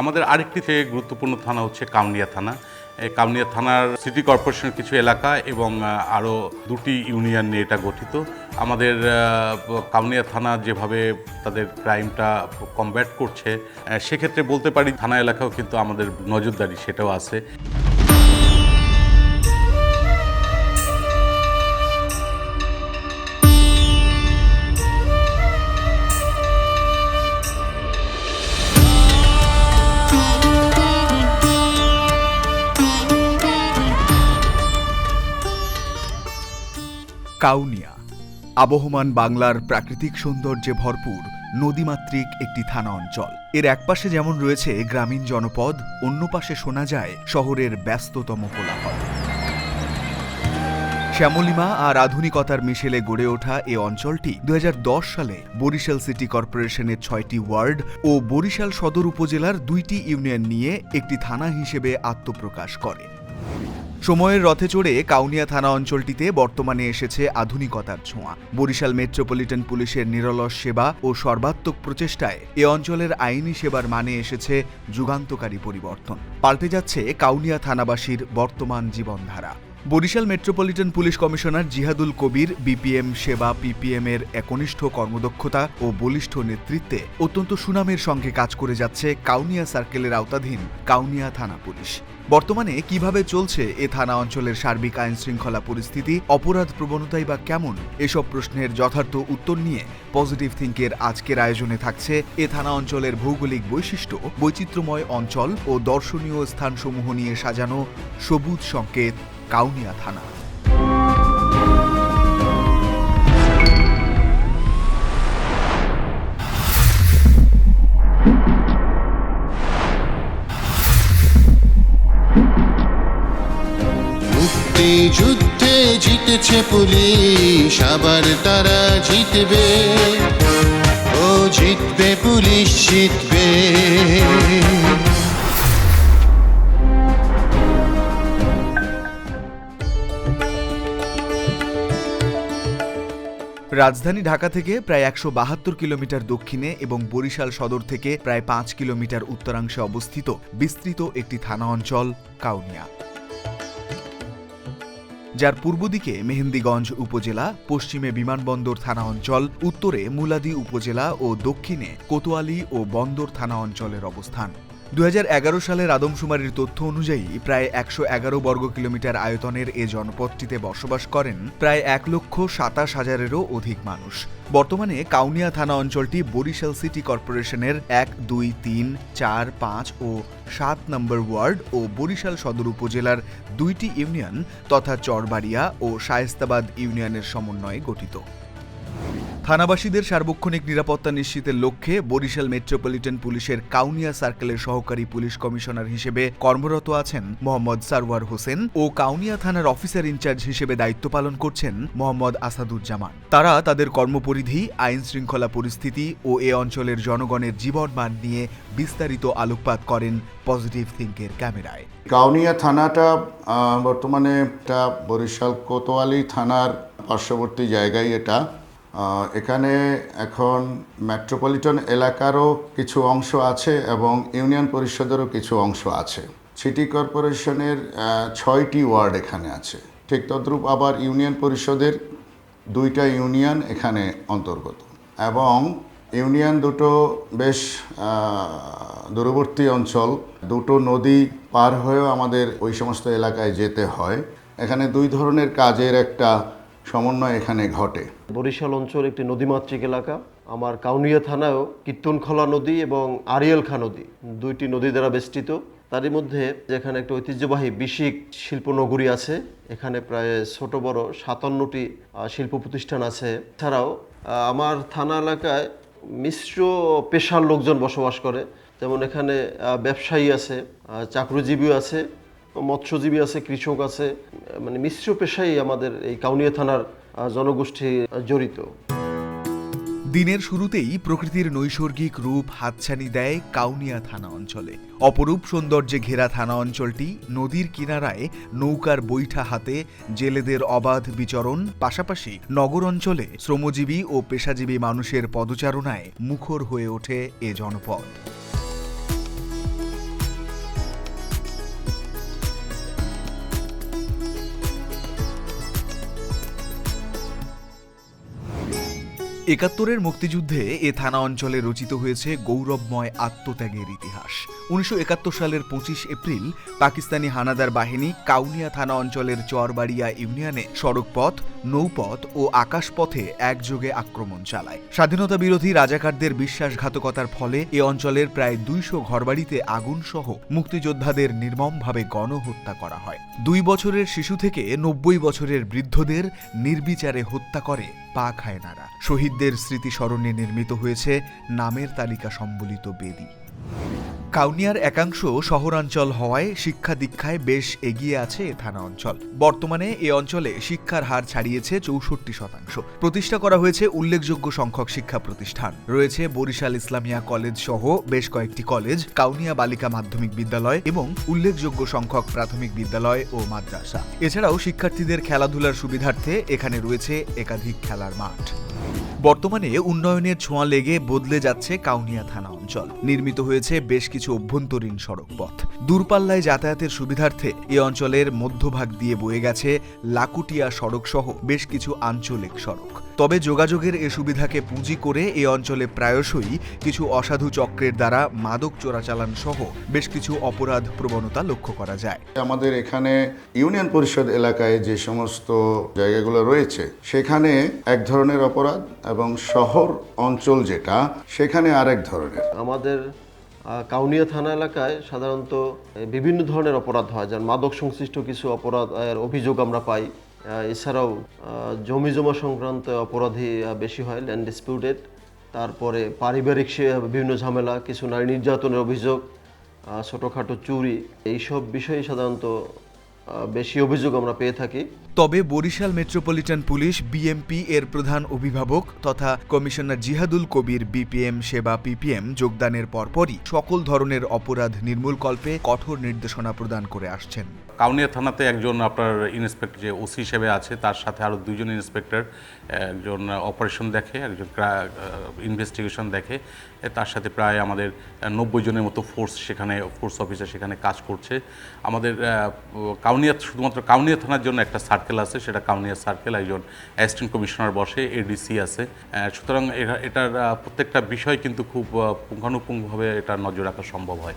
আমাদের আরেকটি থেকে গুরুত্বপূর্ণ থানা হচ্ছে কাউনিয়া থানা। এই কাউনিয়া থানার সিটি কর্পোরেশনের কিছু এলাকা এবং আরও দুটি ইউনিয়ন নিয়ে এটা গঠিত। আমাদের কামনিয়া থানা যেভাবে তাদের ক্রাইমটা কমব্যাট করছে সেক্ষেত্রে বলতে পারি থানা এলাকাও কিন্তু আমাদের নজরদারি সেটাও আছে। কাউনিয়া, আবহমান বাংলার প্রাকৃতিক সৌন্দর্যে ভরপুর নদীমাতৃক একটি থানা অঞ্চল। এর একপাশে যেমন রয়েছে গ্রামীণ জনপদ, অন্য পাশে শোনা যায় শহরের ব্যস্ততম কোলাহল। শ্যামলিমা আর আধুনিকতার মিশেলে গড়ে ওঠা এ অঞ্চলটি দু হাজার দশ সালে বরিশাল সিটি কর্পোরেশনের ছয়টি ওয়ার্ড ও বরিশাল সদর উপজেলার দুইটি ইউনিয়ন নিয়ে একটি থানা হিসেবে আত্মপ্রকাশ করে। সময়ের রথে চড়ে কাউনিয়া থানা অঞ্চলটিতে বর্তমানে এসেছে আধুনিকতার ছোঁয়া। বরিশাল মেট্রোপলিটন পুলিশের নিরলস সেবা ও সর্বাত্মক প্রচেষ্টায় এ অঞ্চলের আইনি সেবার মানে এসেছে যুগান্তকারী পরিবর্তন। পাল্টে যাচ্ছে কাউনিয়া থানাবাসীর বর্তমান জীবনধারা। Barishal metropolitan police commissioner Jihadul Kabir, BPM সেবা, পিপিএম এর একনিষ্ঠ কর্মদক্ষতা ও বলিষ্ঠ নেতৃত্বে অত্যন্ত সুনামের সঙ্গে কাজ করে যাচ্ছে কাউনিয়া সার্কেলের আওতাধীন কাউনিয়া থানা পুলিশ। বর্তমানে কীভাবে চলছে এ থানা অঞ্চলের সার্বিক আইন শৃঙ্খলা পরিস্থিতি, অপরাধ প্রবণতাই বা কেমন, এসব প্রশ্নের যথার্থ উত্তর নিয়ে পজিটিভ থিঙ্কের আজকের আয়োজনে থাকছে এ থানা অঞ্চলের ভৌগোলিক বৈশিষ্ট্য, বৈচিত্র্যময় অঞ্চল ও দর্শনীয় স্থানসমূহ নিয়ে সাজানো সবুজ সংকেত কাউনিয়া থানা। যুদ্ধে জিতেছে পুলিশ আবার তারা জিতবে। ও জিতবে পুলিশ জিতবে। রাজধানী ঢাকা থেকে প্রায় একশো বাহাত্তর কিলোমিটার দক্ষিণে এবং বরিশাল সদর থেকে প্রায় পাঁচ কিলোমিটার উত্তরাংশে অবস্থিত বিস্তৃত একটি থানা অঞ্চল, কাউনিয়া। যার পূর্ব দিকে মেহেন্দিগঞ্জ উপজেলা, পশ্চিমে বিমানবন্দর থানা অঞ্চল, উত্তরে মুলাদি উপজেলা ও দক্ষিণে কোতোয়ালি ও বন্দর থানা অঞ্চলের অবস্থান। দুহাজার এগারো সালের আদমশুমারির তথ্য অনুযায়ী, প্রায় একশো এগারো বর্গ কিলোমিটার আয়তনের এ জনপদটিতে বসবাস করেন প্রায় এক লক্ষ সাতাশ হাজারেরও অধিক মানুষ। বর্তমানে কাউনিয়া থানা অঞ্চলটি বরিশাল সিটি কর্পোরেশনের এক, দুই, তিন, চার, পাঁচ ও সাত নম্বর ওয়ার্ড ও বরিশাল সদর উপজেলার দুইটি ইউনিয়ন তথা চরবাড়িয়া ও শায়েস্তাবাদ ইউনিয়নের সমন্বয়ে গঠিত। থানাবাসীদের সার্বক্ষণিক নিরাপত্তা নিশ্চিতের লক্ষ্যে বরিশাল মেট্রোপলিটন পুলিশের কাউনিয়া সার্কেলের সহকারী পুলিশ কমিশনার হিসেবে কর্মরত আছেন মোহাম্মদ সারওয়ার হোসেন ও কাউনিয়া থানার অফিসার ইনচার্জ হিসেবে দায়িত্ব পালন করছেন মোহাম্মদ আসাদুজ্জামান। তারা তাদের কর্মপরিধি, আইন শৃঙ্খলা পরিস্থিতি ও এ অঞ্চলের জনগণের জীবন মান নিয়ে বিস্তারিত আলোকপাত করেন পজিটিভ থিঙ্কের ক্যামেরায়। কাউনিয়া থানাটা বর্তমানে এটা বরিশাল কোতোয়ালি থানার পার্শ্ববর্তী জায়গায় এটা। এখানে এখন মেট্রোপলিটন এলাকারও কিছু অংশ আছে এবং ইউনিয়ন পরিষদেরও কিছু অংশ আছে। সিটি কর্পোরেশনের ছয়টি ওয়ার্ড এখানে আছে। ঠিক তদ্রূপ আবার ইউনিয়ন পরিষদের দুইটা ইউনিয়ন এখানে অন্তর্গত। এবং ইউনিয়ন দুটো বেশ দূরবর্তী অঞ্চল। দুটো নদী পার হয়েও আমাদের ওই সমস্ত এলাকায় যেতে হয়। এখানে দুই ধরনের কাজের একটা সমন্বয় এখানে ঘটে। বরিশাল অঞ্চল একটি নদীমাতৃক এলাকা। আমার কাউনিয়া থানায়ও কীর্তনখলা নদী এবং আরিয়ালখা নদী দুইটি নদী দ্বারা বেষ্টিত। তারই মধ্যে যেখানে একটা ঐতিহ্যবাহী বিশিক শিল্পনগরী আছে এখানে প্রায় ছোট বড় সাতান্নটি শিল্প প্রতিষ্ঠান আছে। এছাড়াও আহ, আমার থানা এলাকায় মিশ্র পেশার লোকজন বসবাস করে। যেমন এখানে ব্যবসায়ী আছে চাকরিজীবীও আছে। মৎস্যজীবী আছে, কৃষক আছে মানে মিশ্র পেশাই আমাদের এই কাউনিয়া থানার জনগোষ্ঠী জড়িত। দিনের শুরুতেই প্রকৃতির নৈসর্গিক রূপ হাতছানি দেয় কাউনিয়া থানা অঞ্চলে। অপরূপ সৌন্দর্যে ঘেরা থানা অঞ্চলটি নদীর কিনারায় নৌকার বৈঠা হাতে, জেলেদের অবাধ বিচরণ, পাশাপাশি নগর অঞ্চলে শ্রমজীবী ও পেশাজীবী মানুষের পদচারণায় মুখর হয়ে ওঠে এ জনপদ। একাত্তরের মুক্তিযুদ্ধে এ থানা অঞ্চলে রচিত হয়েছে গৌরবময় আত্মত্যাগের ইতিহাস। উনিশশো একাত্তর সালের পঁচিশ এপ্রিল পাকিস্তানি হানাদার বাহিনী কাউনিয়া থানা অঞ্চলের চরবাড়িয়া ইউনিয়নে সড়কপথ নৌপথ ও আকাশপথে একযোগে আক্রমণ চালায়। স্বাধীনতা বিরোধী রাজাকারদের বিশ্বাসঘাতকতার ফলে এ অঞ্চলের প্রায় দুইশো ঘরবাড়িতে আগুন সহ মুক্তিযোদ্ধাদের নির্মমভাবে গণহত্যা করা হয়। দুই বছরের শিশু থেকে নব্বই বছরের বৃদ্ধদের নির্বিচারে হত্যা করে পাক হায়নারা শহীদদের স্মৃতিস্মরণে নির্মিত হয়েছে নামের তালিকা সম্বলিত বেদি। কাউনিয়ার একাংশ শহরাঞ্চল হওয়ায় শিক্ষা দীক্ষায় বেশ এগিয়ে আছে এ থানা অঞ্চল। বর্তমানে এ অঞ্চলে শিক্ষার হার ছাড়িয়েছে চৌষট্টি শতাংশ। প্রতিষ্ঠা করা হয়েছে উল্লেখযোগ্য সংখ্যক শিক্ষা প্রতিষ্ঠান। রয়েছে বরিশাল ইসলামিয়া কলেজ সহ বেশ কয়েকটি কলেজ, কাউনিয়া বালিকা মাধ্যমিক বিদ্যালয় এবং উল্লেখযোগ্য সংখ্যক প্রাথমিক বিদ্যালয় ও মাদ্রাসা। এছাড়াও শিক্ষার্থীদের খেলাধুলার সুবিধার্থে এখানে রয়েছে একাধিক খেলার মাঠ। বর্তমানে উন্নয়নের ছোঁয়া লেগে বদলে যাচ্ছে কাউনিয়া থানা অঞ্চল নির্মিত হয়েছে বেশ কিছু অভ্যন্তরীণ সড়ক পথ দূরপাল্লায় যাতায়াতের সুবিধার্থে এ অঞ্চলের মধ্যভাগ দিয়ে বয়ে গেছে লাকুটিয়া সড়ক সহ বেশ কিছু আঞ্চলিক সড়ক। তবে যোগাযোগের এ সুবিধাকে পুঁজি করে এ অঞ্চলে প্রায়শই কিছু অসাধু চক্রের দ্বারা মাদক চোরাচালান সহ বেশ কিছু অপরাধ প্রবণতা লক্ষ্য করা যায়। আমাদের এখানে ইউনিয়ন পরিষদ এলাকায় যে সমস্ত জায়গাগুলো রয়েছে, সেখানে এক ধরনের অপরাধ এবং শহর অঞ্চল যেটা, সেখানে আরেক ধরনের। আমাদের কাউনিয়া থানা এলাকায় সাধারণত বিভিন্ন ধরনের অপরাধ হয়, যেমন মাদক সংশ্লিষ্ট কিছু অপরাধ অভিযোগ আমরা পাই। এছাড়াও জমি জমা সংক্রান্ত অপরাধী বেশি হয় ল্যান্ড ডিসপিউটেড তারপরে পারিবারিক বিভিন্ন ঝামেলা, কিছু নারী নির্যাতনের অভিযোগ ছোটোখাটো চুরি, এইসব বিষয়ে সাধারণত বেশি অভিযোগ আমরা পেয়ে থাকি। তবে বরিশাল মেট্রোপলিটন পুলিশ, বিএমপি এর প্রধান অভিভাবক তথা কমিশনার জিহাদুল কবির, বিপিএম সেবা পিপিএম যোগদানের পরপরই সকল ধরনের অপরাধ নির্মূল নির্মূলকল্পে কঠোর নির্দেশনা প্রদান করে আসছেন। কাউনিয়া থানাতে একজন আপনার ইন্সপেক্টর যে ওসি হিসেবে আছে, তার সাথে আরও দুজন ইন্সপেক্টর, একজন অপারেশন দেখে, একজন ইনভেস্টিগেশন দেখে তার সাথে প্রায় আমাদের নব্বই জনের মতো ফোর্স সেখানে ফোর্স অফিসার সেখানে কাজ করছে। আমাদের কাউনিয়া, শুধুমাত্র কাউনিয়া থানার জন্য একটা সার্কেল আছে, সেটা কাউনিয়া সার্কেল একজন অ্যাসিস্ট্যান্ট কমিশনার বসে এডিসি আছে। সুতরাং এটার প্রত্যেকটা বিষয় কিন্তু খুব পুঙ্খানুপুঙ্খভাবে এটা নজর রাখা সম্ভব হয়।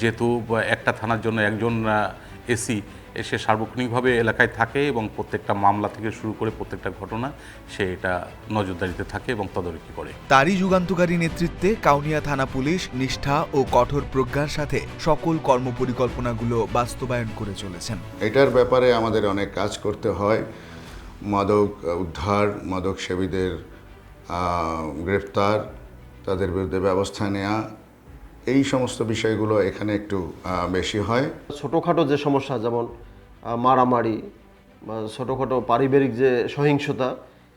যেহেতু একটা থানার জন্য একজন এসি সে সার্বক্ষণিকভাবে এলাকায় থাকে এবং প্রত্যেকটা মামলা থেকে শুরু করে প্রত্যেকটা ঘটনা সে এটা নজরদারিতে থাকে এবং তদারকি করে। তারই যুগান্তকারী নেতৃত্বে কাউনিয়া থানা পুলিশ নিষ্ঠা ও কঠোর প্রজ্ঞার সাথে সকল কর্মপরিকল্পনাগুলো বাস্তবায়ন করে চলেছেন। এটার ব্যাপারে আমাদের অনেক কাজ করতে হয়। মাদক উদ্ধার মাদক সেবীদের আহ, গ্রেফতার তাদের বিরুদ্ধে ব্যবস্থা নেওয়া এই সমস্ত বিষয়গুলো এখানে একটু বেশি হয়। ছোটোখাটো যে সমস্যা যেমন মারামারি বা ছোটোখাটো পারিবারিক যে সহিংসতা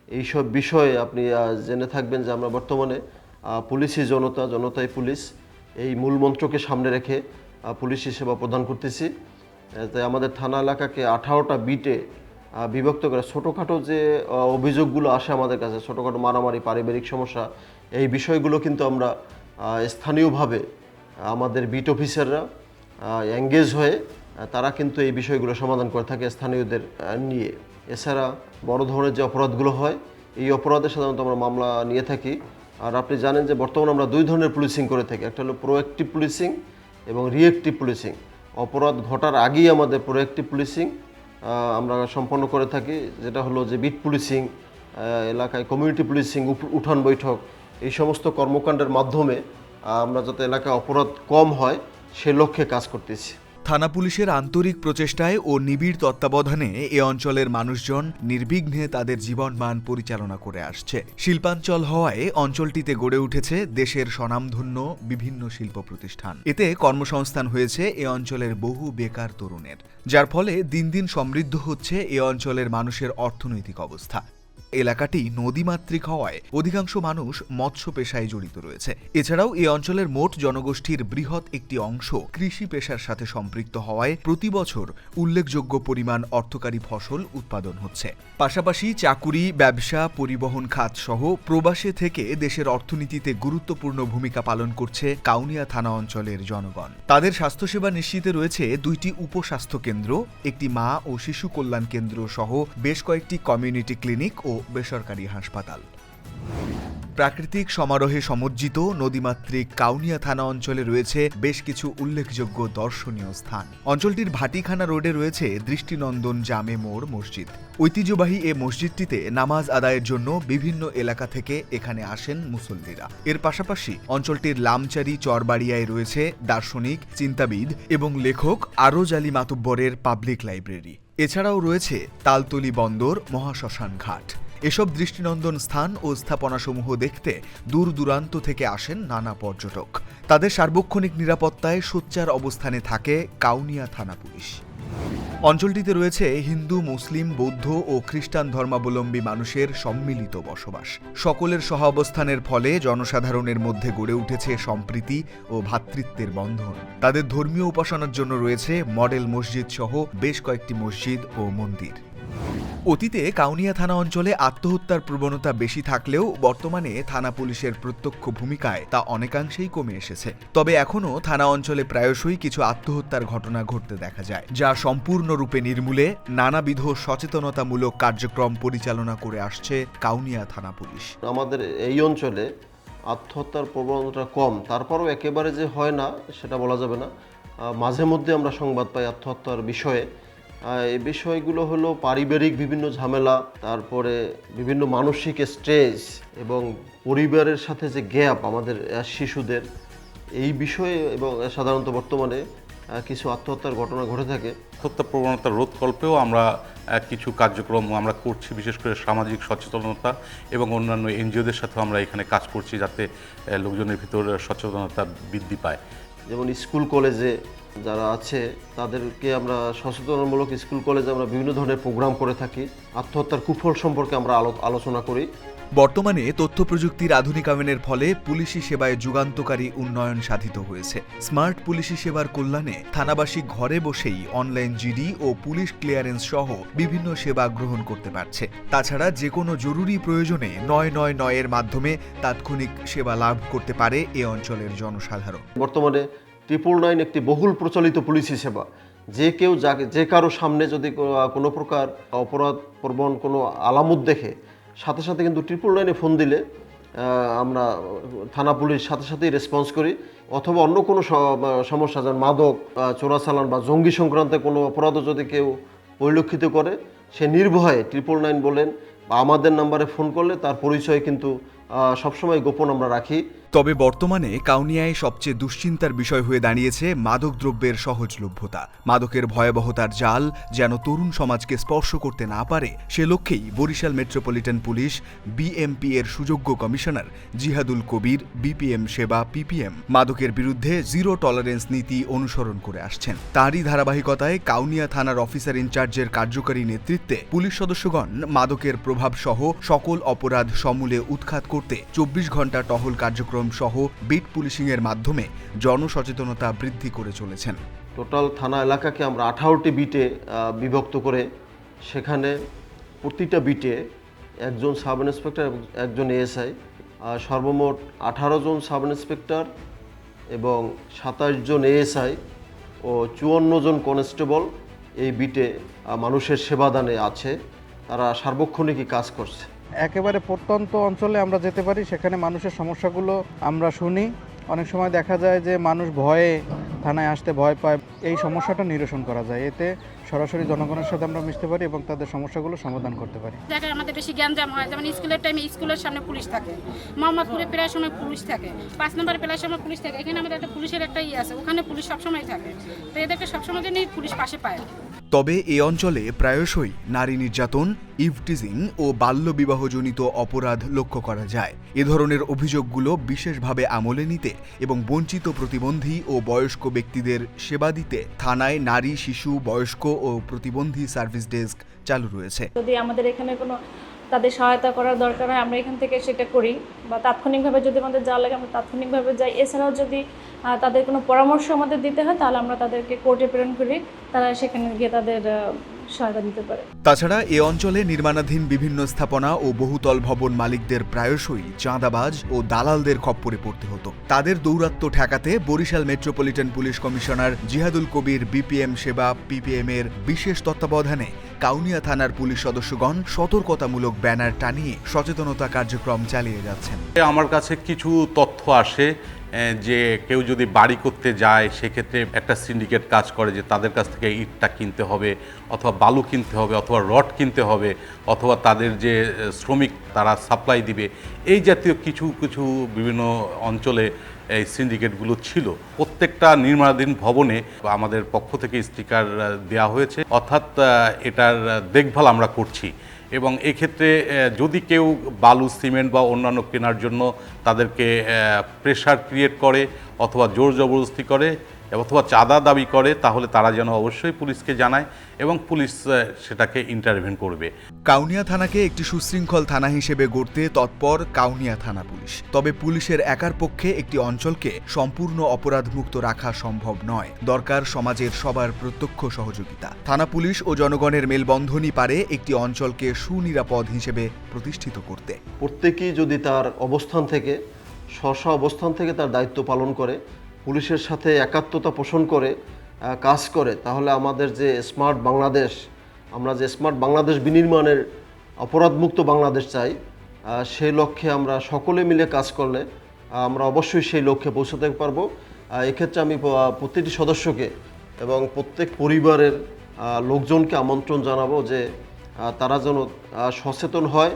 এইসব বিষয়ে আপনি জেনে থাকবেন যে আমরা বর্তমানে আহ, পুলিশি জনতা জনতাই পুলিশ এই মূল মন্ত্রকে সামনে রেখে পুলিশি সেবা প্রদান করতেছি। তাই আমাদের থানা এলাকাকে আঠারোটা বিটে বিভক্ত করে ছোটোখাটো যে অভিযোগগুলো আসে আমাদের কাছে ছোটোখাটো মারামারি পারিবারিক সমস্যা এই বিষয়গুলো কিন্তু আমরা স্থানীয়ভাবে আমাদের বিট অফিসাররা এঙ্গেজ হয়ে তারা কিন্তু এই বিষয়গুলো সমাধান করে থাকে স্থানীয়দের নিয়ে। এছাড়া বড় ধরনের যে অপরাধগুলো হয়, এই অপরাধে সাধারণত আমরা মামলা নিয়ে থাকি। আর আপনি জানেন যে বর্তমানে আমরা দুই ধরনের পুলিশিং করে থাকি। একটা হলো প্রোঅ্যাক্টিভ পুলিশিং এবং রিয়েক্টিভ পুলিশিং অপরাধ ঘটার আগেই আমাদের প্রোঅ্যাক্টিভ পুলিশিং আমরা সম্পন্ন করে থাকি। যেটা হলো যে বিট পুলিশিং এলাকায় কমিউনিটি পুলিশিং উঠান বৈঠক এই সমস্ত কর্মকাণ্ডের মাধ্যমে আমরা যাতে এলাকায় অপরাধ কম হয়, সে লক্ষ্যে কাজ করতেছি। থানা পুলিশের আন্তরিক প্রচেষ্টায় ও নিবিড় তত্ত্বাবধানে এ অঞ্চলের মানুষজন নির্বিঘ্নে তাদের জীবনমান পরিচালনা করে আসছে। শিল্পাঞ্চল হওয়ায় অঞ্চলটিতে গড়ে উঠেছে দেশের স্বনামধন্য বিভিন্ন শিল্প প্রতিষ্ঠান। এতে কর্মসংস্থান হয়েছে এ অঞ্চলের বহু বেকার তরুণের। যার ফলে দিন দিন সমৃদ্ধ হচ্ছে এ অঞ্চলের মানুষের অর্থনৈতিক অবস্থা। এলাকাটি নদীমাতৃক হওয়ায় অধিকাংশ মানুষ মৎস্য পেশায় জড়িত রয়েছে। এছাড়াও এই অঞ্চলের মোট জনগোষ্ঠীর বৃহৎ একটি অংশ কৃষি পেশার সাথে সম্পৃক্ত হওয়ায় প্রতি বছর উল্লেখযোগ্য পরিমাণ অর্থকারী ফসল উৎপাদন হচ্ছে। পাশাপাশি চাকুরি, ব্যবসা, পরিবহন খাত সহ প্রবাসে থেকে দেশের অর্থনীতিতে গুরুত্বপূর্ণ ভূমিকা পালন করছে কাউনিয়া থানা অঞ্চলের জনগণ। তাদের স্বাস্থ্যসেবা নিশ্চিতে রয়েছে দুইটি উপস্বাস্থ্য কেন্দ্র, একটি মা ও শিশু কল্যাণ কেন্দ্র সহ বেশ কয়েকটি কমিউনিটি ক্লিনিক ও বেসরকারি হাসপাতাল। প্রাকৃতিক সমারোহে সমজ্জিত নদীমাতৃক কাউনিয়া থানা অঞ্চলে রয়েছে বেশ কিছু উল্লেখযোগ্য দর্শনীয় স্থান। অঞ্চলটির ভাটিখানা রোডে রয়েছে দৃষ্টিনন্দন জামে মোড় মসজিদ। ঐতিহ্যবাহী এ মসজিদটিতে নামাজ আদায়ের জন্য বিভিন্ন এলাকা থেকে এখানে আসেন মুসল্লিরা। এর পাশাপাশি অঞ্চলটির লামচারি চরবাড়িয়ায় রয়েছে দার্শনিক, চিন্তাবিদ এবং লেখক আরজ আলী মাতুব্বরের পাবলিক লাইব্রেরি। এছাড়াও রয়েছে তালতলি বন্দর, মহাশ্মশান ঘাট। এসব দৃষ্টিনন্দন স্থান ও স্থাপনাসমূহ দেখতে দূর দূরান্ত থেকে আসেন নানা পর্যটক। তাদের সার্বক্ষণিক নিরাপত্তায় সোচ্চার অবস্থানে থাকে কাউনিয়া থানা পুলিশ। অঞ্চলটিতে রয়েছে হিন্দু, মুসলিম, বৌদ্ধ ও খ্রিস্টান ধর্মাবলম্বী মানুষের সম্মিলিত বসবাস। সকলের সহাবস্থানের ফলে জনসাধারণের মধ্যে গড়ে উঠেছে সম্প্রীতি ও ভ্রাতৃত্বের বন্ধন। তাদের ধর্মীয় উপাসনার জন্য রয়েছে মডেল মসজিদ সহ বেশ কয়েকটি মসজিদ ও মন্দির। অতীতে কাউনিয়া থানা অঞ্চলে আত্মহত্যার প্রবণতা বেশি থাকলেও বর্তমানে থানা পুলিশের প্রত্যক্ষ ভূমিকায় তা অনেকাংশেই কমে এসেছে। তবে এখনও থানা অঞ্চলে প্রায়শই কিছু আত্মহত্যার ঘটনা ঘটতে দেখা যায়, যা সম্পূর্ণরূপে নির্মূলে, নানাবিধ সচেতনতামূলক কার্যক্রম পরিচালনা করে আসছে কাউনিয়া থানা পুলিশ। আমাদের এই অঞ্চলে আত্মহত্যার প্রবণতা কম, তারপরেও একেবারে যে হয় না, সেটা বলা যাবে না। মাঝে মধ্যে আমরা সংবাদ পাই আত্মহত্যার বিষয়ে। এই বিষয়গুলো হলো পারিবারিক বিভিন্ন ঝামেলা, তারপরে বিভিন্ন মানসিক স্ট্রেস এবং পরিবারের সাথে যে গ্যাপ আমাদের শিশুদের, এই বিষয়ে এবং সাধারণত বর্তমানে কিছু আত্মহত্যার ঘটনা ঘটে থাকে। হত্যা প্রবণতা রোধকল্পেও আমরা কিছু কার্যক্রম আমরা করছি, বিশেষ করে সামাজিক সচেতনতা এবং অন্যান্য এনজিওদের সাথেও আমরা এখানে কাজ করছি যাতে লোকজনের ভিতর সচেতনতা বৃদ্ধি পায়। যেমন স্কুল কলেজে যারা আছে, তাদেরকে আমরা সচেতনমূলক স্কুল কলেজে আমরা বিভিন্ন ধরনের প্রোগ্রাম করে থাকি। আত্মহত্যার কুফল সম্পর্কে আমরা আলো- আলোচনা করি। বর্তমানে তথ্য প্রযুক্তির আধুনিকায়নের ফলে পুলিশি সেবায় যুগান্তকারী উন্নয়ন সাধিত হয়েছে। স্মার্ট পুলিশি সেবার কল্যাণে থানাবাসী ঘরে বসেই অনলাইন জিডি ও পুলিশ ক্লিয়ারেন্স সহ বিভিন্ন সেবা গ্রহণ করতে পারছে। তাছাড়া যে কোনো জরুরি প্রয়োজনে নয় নয় নয়ের মাধ্যমে তাৎক্ষণিক সেবা লাভ করতে পারে এ অঞ্চলের জনসাধারণ। বর্তমানে ট্রিপল নাইন একটি বহুল প্রচলিত পুলিশি সেবা। যে কেউ যে কারও সামনে যদি কোনো প্রকার অপরাধ প্রবণ কোনো আলামত দেখে সাথে সাথে কিন্তু ট্রিপল লাইনে ফোন দিলে আমরা থানা পুলিশ সাথে সাথেই রেসপন্স করি। অথবা অন্য কোনো সমস্যা যেমন মাদক চোরাচালান বা জঙ্গি সংক্রান্ত কোনো অপরাধও যদি কেউ পরিলক্ষিত করে, সে নির্ভয়ে ট্রিপল নাইন বলেন বা আমাদের নাম্বারে ফোন করলে তার পরিচয় কিন্তু সবসময় গোপন আমরা রাখি। তবে বর্তমানে কাউনিয়ায় সবচেয়ে দুশ্চিন্তার বিষয় হয়ে দাঁড়িয়েছে মাদকদ্রব্যের সহজলভ্যতা। মাদকের ভয়াবহতার জাল যেন তরুণ সমাজকে স্পর্শ করতে না পারে, সে লক্ষ্যেই বরিশাল মেট্রোপলিটন পুলিশ বিএমপি এর সুযোগ্য কমিশনার জিহাদুল কবির বিপিএম সেবা পিপিএম মাদকের বিরুদ্ধে জিরো টলারেন্স নীতি অনুসরণ করে আসছেন। তারই ধারাবাহিকতায় কাউনিয়া থানার অফিসার ইনচার্জের কার্যকারী নেতৃত্বে পুলিশ সদস্যগণ মাদকের প্রভাব সহ সকল অপরাধ সমূলে উৎখাত করতে চব্বিশ ঘণ্টা টহল কার্যক্রম সহ বিট পুলিশিংয়ের মাধ্যমে জনসচেতনতা বৃদ্ধি করে চলেছেন। টোটাল থানা এলাকাকে আমরা আঠারোটি বিটে বিভক্ত করে সেখানে প্রতিটা বিটে একজন সাব ইন্সপেক্টর একজন এএসআই সর্বমোট আঠারো জন সাব ইন্সপেক্টর এবং সাতাশ জন এএসআই ও চুয়ান্ন জন কনস্টেবল এই বিটে মানুষের সেবাদানে আছে। তারা সার্বক্ষণিকই কাজ করছে। একেবারে প্রত্যন্ত অঞ্চলে আমরা যেতে পারি, সেখানে মানুষের সমস্যাগুলো আমরা শুনি। অনেক সময় দেখা যায় যে মানুষ ভয়ে থানায় আসতে ভয় পায়। এই সমস্যাটা নিরসন করা যায়। এতে সরাসরি জনগণের সাথে আমরা মিশতে পারি এবং তাদের সমস্যাগুলো সমাধান করতে পারি। জায়গায় আমাদের বেশি গ্যাঞ্জাম হয়। যেমন স্কুলের টাইমে স্কুলের সামনে পুলিশ থাকে। মোহাম্মদপুরে প্রায় সময় পুলিশ থাকে। পাঁচ নম্বরে প্রায় সময় পুলিশ থাকে। এখানে আমাদের একটা পুলিশের একটা ইয়ে আছে। ওখানে পুলিশ সবসময় থাকে। তো এদেরকে সবসময় জন্যই পুলিশ পাশে পায়। তবে এ অঞ্চলে প্রায়শই নারী নির্যাতন ইভটিজিং ও বাল্যবিবাহজনিত অপরাধ লক্ষ্য করা যায়। এ ধরনের অভিযোগগুলো বিশেষভাবে আমলে নিতে এবং বঞ্চিত প্রতিবন্ধী ও বয়স্ক ব্যক্তিদের সেবা দিতে থানায় নারী, শিশু, বয়স্ক ও প্রতিবন্ধী সার্ভিস ডেস্ক চালু রয়েছে। যদি আমাদের এখানে কোনো তাদের সহায়তা করার দরকার হয়, আমরা এখান থেকে সেটা করি। বা তাৎক্ষণিকভাবে যদি আমাদের যাওয়া লাগে, আমরা তাৎক্ষণিকভাবে যাই। এছাড়াও যদি তাদের কোনো পরামর্শ আমাদের দিতে হয়, তাহলে আমরা তাদেরকে কোর্টে প্রেরণ করি। তারা সেখানে গিয়ে তাদের সহায়তা দিতে পারে। তাছাড়া এ অঞ্চলে নির্মাণাধীন বিভিন্ন স্থাপনা ও বহুতল ভবন মালিকদের প্রায়শই চাঁদাবাজ ও দালালদের খপ্পরে পড়তে হতো। তাদের দৌরাত্ম্য ঠেকাতে Barishal metropolitan police commissioner Jihadul Kabir BPM সেবা, পিপিএম এর বিশেষ তত্ত্বাবধানে কাউনিয়া থানার পুলিশ সদস্যগণ সতর্কতামূলক ব্যানার টানিয়ে সচেতনতা কার্যক্রম চালিয়ে যাচ্ছেন। আমার কাছে কিছু তথ্য আসে যে কেউ যদি বাড়ি করতে যায়, সেক্ষেত্রে একটা সিন্ডিকেট কাজ করে যে তাদের কাছ থেকে ইটটা কিনতে হবে, অথবা বালু কিনতে হবে, অথবা রড কিনতে হবে, অথবা তাদের যে শ্রমিক তারা সাপ্লাই দিবে। এই জাতীয় কিছু কিছু বিভিন্ন অঞ্চলে এই সিন্ডিকেটগুলো ছিল, প্রত্যেকটা নির্মাণাধীন ভবনে আমাদের পক্ষ থেকে স্টিকার দেওয়া হয়েছে। অর্থাৎ এটার দেখভাল আমরা করছি। এবং এক্ষেত্রে যদি কেউ বালু, সিমেন্ট বা অন্যান্য কেনার জন্য তাদেরকে প্রেশার ক্রিয়েট করে অথবা জোর জবরদস্তি করে অথবা চাঁদা দাবি করে তাহলে তারা যেন অবশ্যই পুলিশকে জানায় এবং পুলিশ সেটাকে ইন্টারভেন করবে। কাউনিয়া থানাকে একটি সুশৃঙ্খল থানা হিসেবে গড়তে তৎপর কাউনিয়া থানা পুলিশ। তবে পুলিশের একার পক্ষে একটি অঞ্চলকে সম্পূর্ণ অপরাধমুক্ত রাখা সম্ভব নয়। দরকার সমাজের সবার প্রত্যক্ষ সহযোগিতা। থানা পুলিশ ও জনগণের মেলবন্ধনই পারে একটি অঞ্চলকে সুনিরাপদ হিসেবে প্রতিষ্ঠিত করতে। প্রত্যেকেই যদি তার অবস্থান থেকে স্ব অবস্থান থেকে তার দায়িত্ব পালন করে, পুলিশের সাথে একাত্মতা পোষণ করে কাজ করে। তাহলে আমাদের যে স্মার্ট বাংলাদেশ, আমরা যে স্মার্ট বাংলাদেশ বিনির্মাণের অপরাধমুক্ত বাংলাদেশ চাই সেই লক্ষ্যে আমরা সকলে মিলে কাজ করলে আমরা অবশ্যই সেই লক্ষ্যে পৌঁছাতে পারব। এক্ষেত্রে আমি প্রতিটি সদস্যকে এবং প্রত্যেক পরিবারের লোকজনকে আমন্ত্রণ জানাব যে তারা যেন সচেতন হয়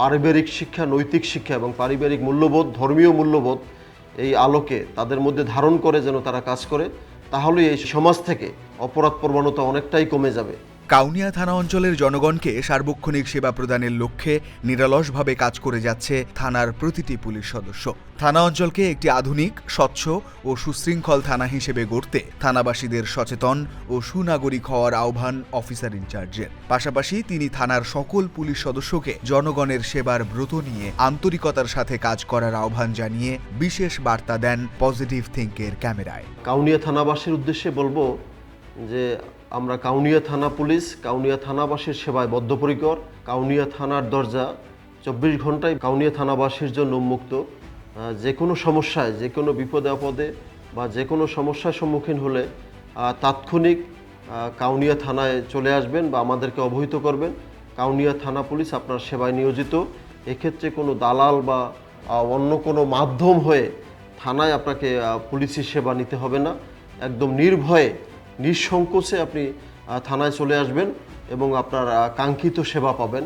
পারিবারিক শিক্ষা, নৈতিক শিক্ষা এবং পারিবারিক মূল্যবোধ, ধর্মীয় মূল্যবোধ এই আলোকে তাদের মধ্যে ধারণ করে যেন তারা কাজ করে তাহলে এই সমাজ থেকে অপরাধ প্রবণতা অনেকটাই কমে যাবে। কাউনিয়া থানা অঞ্চলের জনগণকে সার্বক্ষণিক সেবা প্রদানের লক্ষ্যে নিরলসভাবে কাজ করে যাচ্ছে থানার প্রতিটি পুলিশ সদস্য। থানা অঞ্চলকে একটি আধুনিক, স্বচ্ছ ও সুশৃঙ্খল থানা হিসেবে গড়তে থানাবাসীদের সচেতন ও সুনাগরিক হওয়ার আহ্বান অফিসার ইনচার্জের। পাশাপাশি তিনি থানার সকল পুলিশ সদস্যকে জনগণের সেবার ব্রত নিয়ে আন্তরিকতার সাথে কাজ করার আহ্বান জানিয়ে বিশেষ বার্তা দেন পজিটিভ থিঙ্কের ক্যামেরায়। কাউনিয়া থানাবাসীর উদ্দেশ্যে বলব যে আমরা কাউনিয়া থানা পুলিশ কাউনিয়া থানাবাসীর সেবায় বদ্ধপরিকর। কাউনিয়া থানার দরজা চব্বিশ ঘন্টায় কাউনিয়া থানাবাসীর জন্য উন্মুক্ত। যে কোনো সমস্যায় যে কোনো বিপদে আপদে বা যে কোনো সমস্যার সম্মুখীন হলে তাৎক্ষণিক কাউনিয়া থানায় চলে আসবেন বা আমাদেরকে অবহিত করবেন। কাউনিয়া থানা পুলিশ আপনার সেবায় নিয়োজিত। এক্ষেত্রে কোনো দালাল বা অন্য কোনো মাধ্যম হয়ে থানায় আপনাকে আহ, পুলিশি সেবা নিতে হবে না। একদম নির্ভয়ে নিঃসংকোচে আপনি থানায় চলে আসবেন এবং আপনার কাঙ্ক্ষিত সেবা পাবেন।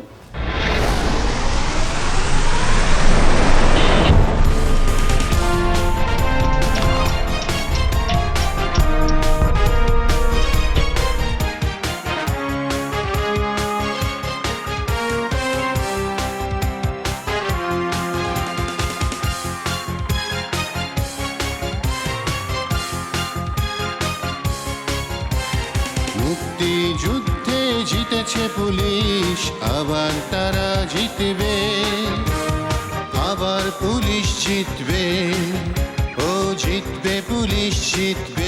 জিতেছে পুলিশ আবার তারা জিতবে। আবার পুলিশ জিতবে। ও জিতবে পুলিশ জিতবে।